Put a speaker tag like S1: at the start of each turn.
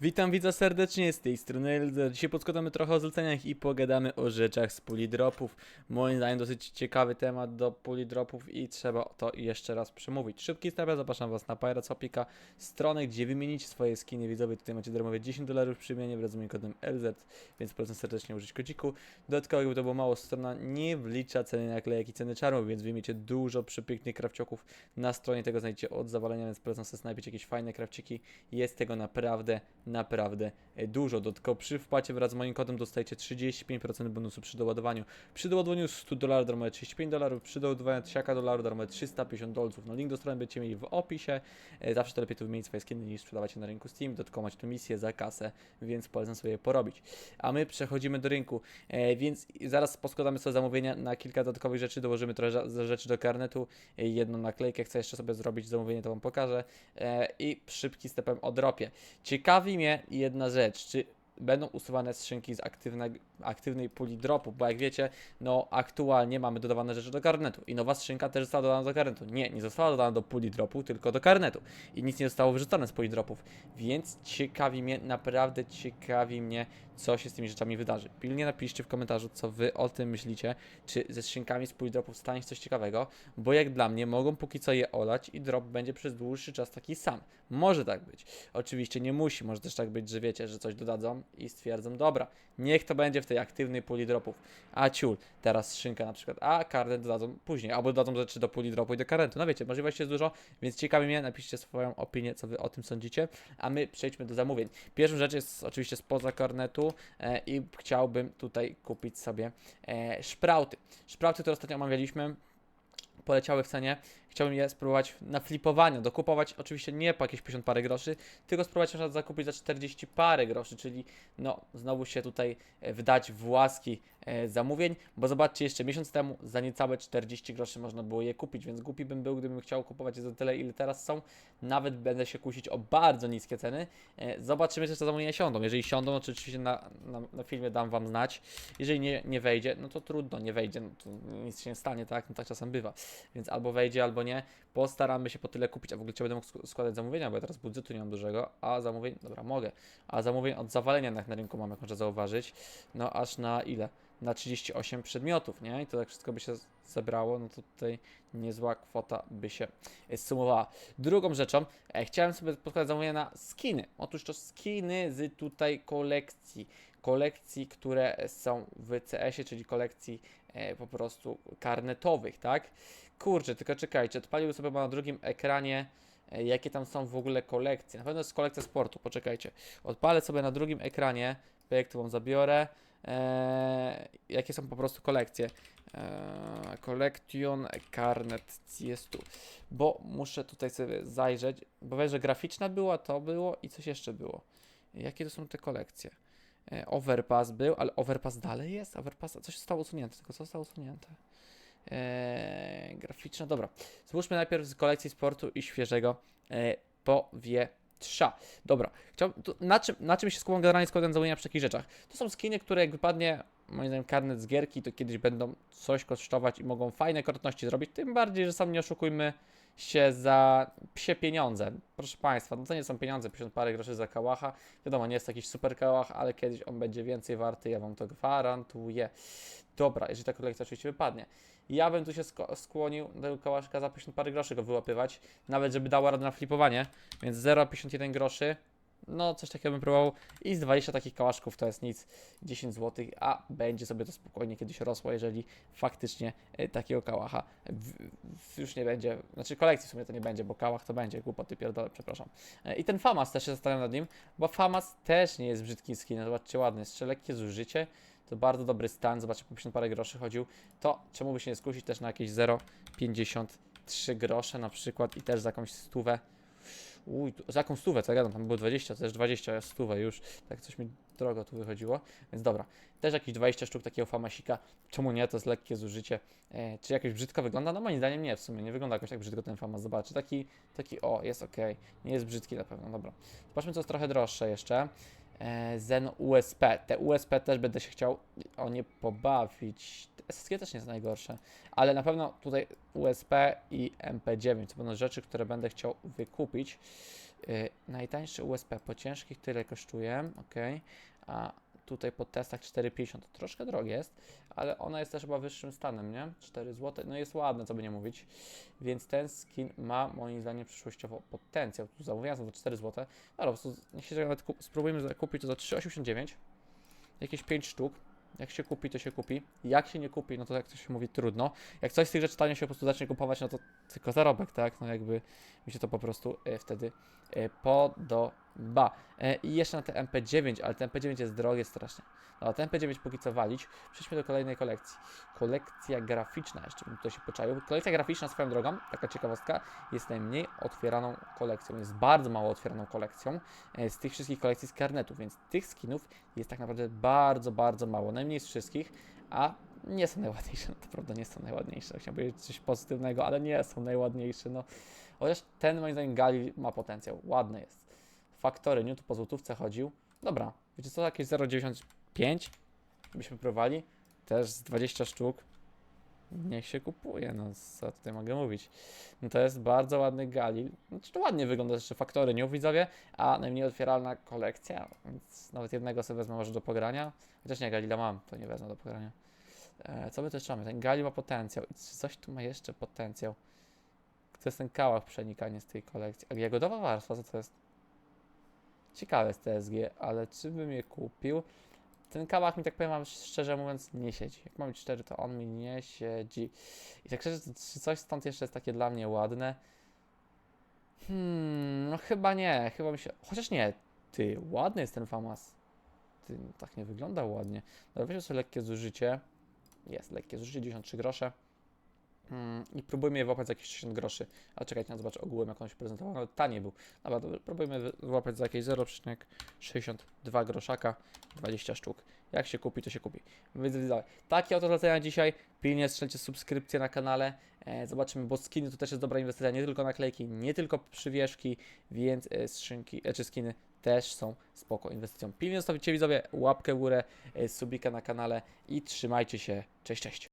S1: Witam widza serdecznie z tej strony Elzer. Dzisiaj podskładamy trochę o zleceniach i pogadamy o rzeczach z polidropów. Moim zdaniem dosyć ciekawy temat do polidropów i trzeba to jeszcze raz przemówić. Szybki step, zapraszam was na Pirates Opika, stronę gdzie wymienić swoje skiny widzowie. Tutaj macie darmowe 10 dolarów przy wymianie wraz z kodem LZ, więc polecam serdecznie użyć kodziku. Dodatkowo jakby to było mało, strona nie wlicza ceny naklejek i ceny czarów, więc wymiecie dużo przepięknych krawcioków. Na stronie tego znajdziecie od zawalenia, więc polecam sobie jakieś fajne krawciki. Jest tego naprawdę, naprawdę e, dużo. Dodatkowo przy wpłacie wraz z moim kodem dostajecie 35% bonusu przy doładowaniu. Przy doładowaniu 100 dolarów darmowe 35 dolarów, przy doładowaniu 1000 dolarów darmowe 350 dolców. No link do strony będziecie mieli w opisie. E, Zawsze to lepiej tu wymienić swoje skiny niż sprzedawać na rynku Steam. Dodatkowo macie tu misję za kasę, więc polecam sobie porobić. A my przechodzimy do rynku, e, więc zaraz poskładamy sobie zamówienia na kilka dodatkowych rzeczy, dołożymy trochę rzeczy do karnetu, jedną naklejkę, chcę jeszcze sobie zrobić zamówienie, to Wam pokażę i szybki stepem o dropie. Ciekawi mnie jedna rzecz, czy będą usuwane skrzynki z aktywne, aktywnej puli dropu, bo jak wiecie, no aktualnie mamy dodawane rzeczy do karnetu i nowa skrzynka też została dodana do karnetu. Nie, nie została dodana do puli dropu, tylko do karnetu i nic nie zostało wyrzucone z puli dropów, więc ciekawi mnie, naprawdę ciekawi mnie, co się z tymi rzeczami wydarzy. Pilnie napiszcie w komentarzu, co wy o tym myślicie, czy ze skrzynkami z puli dropów stanie coś ciekawego, bo jak dla mnie mogą póki co je olać i drop będzie przez dłuższy czas taki sam. Może tak być. Oczywiście nie musi, może też tak być, że wiecie, że coś dodadzą i stwierdzą, dobra, niech to będzie w tej aktywnej puli dropów. A ciul, teraz skrzynka na przykład, a karnet dodadzą później, albo dodadzą rzeczy do puli dropu i do karentu. No wiecie, możliwości jest dużo, więc ciekawi mnie, napiszcie swoją opinię, co wy o tym sądzicie, a my przejdźmy do zamówień. Pierwszą rzecz jest oczywiście spoza karnetu e, i chciałbym tutaj kupić sobie e, szprauty. Szprauty, które ostatnio omawialiśmy, poleciały w cenie. Chciałbym je spróbować na flipowaniu, dokupować oczywiście nie po jakieś 50 parę groszy, tylko spróbować na zakupić za 40 parę groszy, czyli no znowu się tutaj e, wdać w łaski e, zamówień, bo zobaczcie jeszcze miesiąc temu za niecałe 40 groszy można było je kupić, więc głupi bym był, gdybym chciał kupować je za tyle ile teraz są. Nawet będę się kusić o bardzo niskie ceny. E, Zobaczymy, czy te zamówienia siądą. Jeżeli siądą, no to oczywiście na, na, na filmie dam Wam znać. Jeżeli nie, nie wejdzie, no to trudno, nie wejdzie, no to nic się nie stanie, tak? No tak czasem bywa. Więc albo wejdzie, albo nie. Postaramy się po tyle kupić, a w ogóle czy będę mógł sk- składać zamówienia, bo ja teraz budżetu nie mam dużego, a zamówień, dobra, mogę. A zamówień od zawalenia na, na rynku mam, jak można zauważyć, no aż na ile? Na 38 przedmiotów, nie? I to tak wszystko by się zebrało, no to tutaj niezła kwota by się e, sumowała. Drugą rzeczą, e, chciałem sobie podkładać zamówienia na skiny. Otóż to skiny z tutaj kolekcji. Kolekcji, które są w CS-ie, czyli kolekcji e, po prostu karnetowych, tak? Kurczę, tylko czekajcie, odpalił sobie na drugim ekranie, e, jakie tam są w ogóle kolekcje. Na pewno jest kolekcja sportu, poczekajcie. Odpalę sobie na drugim ekranie, wam zabiorę, e, jakie są po prostu kolekcje. E, Collection Carnet jest tu. Bo muszę tutaj sobie zajrzeć, bo wiem, że graficzna była, to było i coś jeszcze było. Jakie to są te kolekcje? E, Overpass był, ale Overpass dalej jest? Overpass, coś zostało usunięte, tylko co zostało usunięte? Graficzna, dobra. Złóżmy najpierw z kolekcji sportu i świeżego e, powietrza. Dobra, chciałbym, tu, na, czym, na czym się skupiam generalnie składając zamówienia przy takich rzeczach? To są skiny, które jak wypadnie, moim zdaniem, karnet z gierki, to kiedyś będą coś kosztować i mogą fajne korotności zrobić, tym bardziej, że sam nie oszukujmy się za psie pieniądze. Proszę Państwa, no to nie są pieniądze, 50 parę groszy za kałacha. Wiadomo, nie jest to jakiś super kałach, ale kiedyś on będzie więcej warty, ja Wam to gwarantuję. Dobra, jeżeli ta kolekcja oczywiście wypadnie. Ja bym tu się skłonił do tego kałaszka za 50 parę groszy go wyłapywać, nawet żeby dała radę na flipowanie, więc 0,51 groszy, no coś takiego bym próbował. I z 20 takich kałaszków to jest nic, 10 zł, a będzie sobie to spokojnie kiedyś rosło, jeżeli faktycznie e, takiego kałacha już nie będzie, znaczy kolekcji w sumie to nie będzie, bo kałach to będzie, głupoty pierdolę, przepraszam. E, I ten Famas też się zastanawiam nad nim, bo Famas też nie jest brzydki skin, zobaczcie ładny, jeszcze lekkie zużycie, to bardzo dobry stan, zobaczcie, po 50 parę groszy chodził, to czemu by się nie skusić też na jakieś 0,53 grosze na przykład i też za jakąś stówę. Uj, tu- za jaką stówę, co ja gadam, tam było 20, to też 20, a stówę już, tak coś mi drogo tu wychodziło, więc dobra. Też jakieś 20 sztuk takiego famasika, czemu nie, to jest lekkie zużycie. E, czy jakoś brzydko wygląda? No moim zdaniem nie, w sumie nie wygląda jakoś tak brzydko ten famas, zobaczcie, taki, taki o, jest ok, nie jest brzydki na pewno, dobra. Zobaczmy, co jest trochę droższe jeszcze. E, Zen USP. Te USP też będę się chciał o nie pobawić. SSG też nie jest najgorsze, ale na pewno tutaj USP i MP9 to będą rzeczy, które będę chciał wykupić. Yy, najtańszy USP po ciężkich tyle kosztuje, ok. A tutaj po testach 4,50 to troszkę drogie jest, ale ona jest też chyba wyższym stanem, nie? 4 zł, no jest ładne, co by nie mówić. Więc ten skin ma moim zdaniem przyszłościowo potencjał. Tu zamówiłem za 4 zł. No po prostu się nawet kup, spróbujmy za- kupić to za 3,89. Jakieś 5 sztuk. Jak się kupi, to się kupi. Jak się nie kupi, no to jak to się mówi, trudno. Jak coś z tych rzeczy tanio się po prostu zacznie kupować, no to tylko zarobek, tak? No jakby mi się to po prostu e, wtedy e, podoba. E, I jeszcze na te MP9, ale ten MP9 jest drogie strasznie. No, ten MP9 póki co walić. Przejdźmy do kolejnej kolekcji. Kolekcja graficzna, jeszcze bym tutaj się poczaił. Kolekcja graficzna swoją drogą, taka ciekawostka, jest najmniej otwieraną kolekcją. Jest bardzo mało otwieraną kolekcją e, z tych wszystkich kolekcji z karnetów, więc tych skinów jest tak naprawdę bardzo, bardzo mało. Najmniej z wszystkich, a nie są najładniejsze. No to prawda, nie są najładniejsze. Chciałem powiedzieć coś pozytywnego, ale nie są najładniejsze. No. Chociaż ten moim zdaniem Gali ma potencjał. Ładny jest. Faktory, nie? Tu po złotówce chodził. Dobra, wiecie co, jakieś 0,95 byśmy próbowali. Też z 20 sztuk. Niech się kupuje, no co tutaj mogę mówić. No to jest bardzo ładny Galil. Znaczy, to ładnie wygląda jeszcze faktory, nie widzowie, a najmniej otwieralna kolekcja, więc nawet jednego sobie wezmę może do pogrania. Chociaż nie, Galila mam, to nie wezmę do pogrania. E, co my też mamy? Ten Gali ma potencjał. Coś tu ma jeszcze potencjał? To jest ten kałach przenikanie z tej kolekcji. A jagodowa warstwa, co to jest? Ciekawe jest TSG, ale czy bym je kupił? Ten kałach mi tak powiem wam szczerze mówiąc nie siedzi. Jak mam 4, to on mi nie siedzi. I tak szczerze, czy coś stąd jeszcze jest takie dla mnie ładne? Hmm, no chyba nie, chyba mi się... Chociaż nie, ty, ładny jest ten famas. Ty, no tak nie wygląda ładnie. Dobra, weźmy sobie lekkie zużycie. Jest, lekkie zużycie, 93 grosze. Mm, I próbujmy je włapać za jakieś 60 groszy. Ale czekajcie, na zobacz ogółem, jak on się prezentował. Nawet taniej był. Dobra, dobra próbujmy włapać za jakieś 0,62 groszaka, 20 sztuk. Jak się kupi, to się kupi. Więc widzowie, takie oto zlecenia dzisiaj. Pilnie strzelcie subskrypcję na kanale. E, zobaczymy, bo skiny to też jest dobra inwestycja. Nie tylko naklejki, nie tylko przywieszki, więc e, e, czy skiny też są spoko inwestycją. Pilnie zostawicie widzowie łapkę w górę, e, subika na kanale i trzymajcie się. Cześć, cześć.